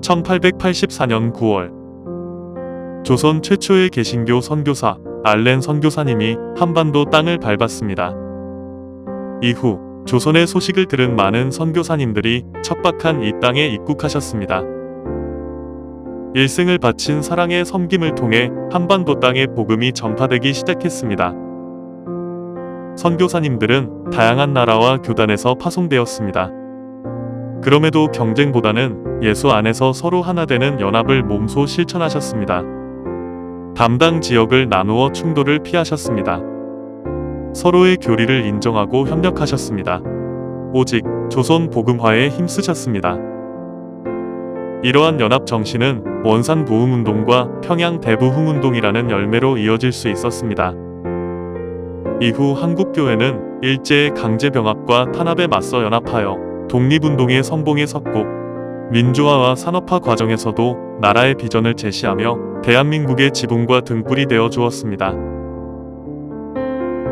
1884년 9월 조선 최초의 개신교 선교사 알렌 선교사님이 한반도 땅을 밟았습니다. 이후 조선의 소식을 들은 많은 선교사님들이 척박한 이 땅에 입국하셨습니다. 일생을 바친 사랑의 섬김을 통해 한반도 땅에 복음이 전파되기 시작했습니다. 선교사님들은 다양한 나라와 교단에서 파송되었습니다. 그럼에도 경쟁보다는 예수 안에서 서로 하나 되는 연합을 몸소 실천하셨습니다. 담당 지역을 나누어 충돌을 피하셨습니다. 서로의 교리를 인정하고 협력하셨습니다. 오직 조선 복음화에 힘쓰셨습니다. 이러한 연합 정신은 원산 보흥운동과 평양 대부흥 운동이라는 열매로 이어질 수 있었습니다. 이후 한국 교회는 일제의 강제 병합과 탄압에 맞서 연합하여 독립운동의 선봉에 섰고 민주화와 산업화 과정에서도 나라의 비전을 제시하며 대한민국의 지붕과 등불이 되어 주었습니다.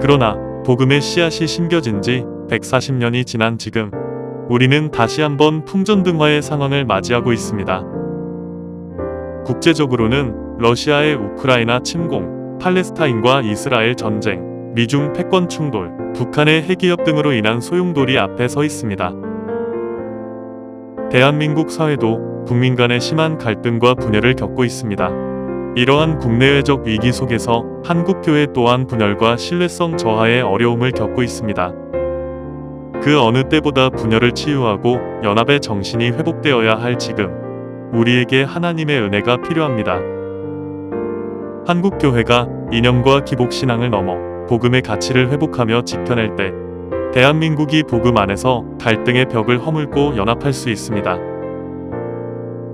그러나 복음의 씨앗이 심겨진 지 140년이 지난 지금 우리는 다시 한번 풍전등화의 상황을 맞이하고 있습니다. 국제적으로는 러시아의 우크라이나 침공, 팔레스타인과 이스라엘 전쟁, 미중 패권 충돌, 북한의 핵기업 등으로 인한 소용돌이 앞에 서 있습니다. 대한민국 사회도 국민 간의 심한 갈등과 분열을 겪고 있습니다. 이러한 국내외적 위기 속에서 한국 교회 또한 분열과 신뢰성 저하의 어려움을 겪고 있습니다. 그 어느 때보다 분열을 치유하고 연합의 정신이 회복되어야 할 지금 우리에게 하나님의 은혜가 필요합니다. 한국 교회가 이념과 기복 신앙을 넘어 복음의 가치를 회복하며 지켜낼 때 대한민국이 복음 안에서 갈등의 벽을 허물고 연합할 수 있습니다.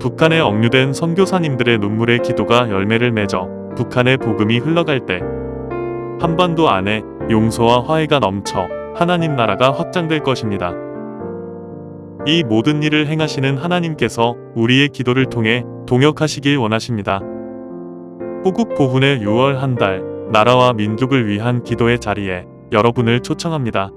북한에 억류된 선교사님들의 눈물의 기도가 열매를 맺어 북한의 복음이 흘러갈 때 한반도 안에 용서와 화해가 넘쳐 하나님 나라가 확장될 것입니다. 이 모든 일을 행하시는 하나님께서 우리의 기도를 통해 동역하시길 원하십니다. 호국 보훈의 6월 한 달 나라와 민족을 위한 기도의 자리에 여러분을 초청합니다.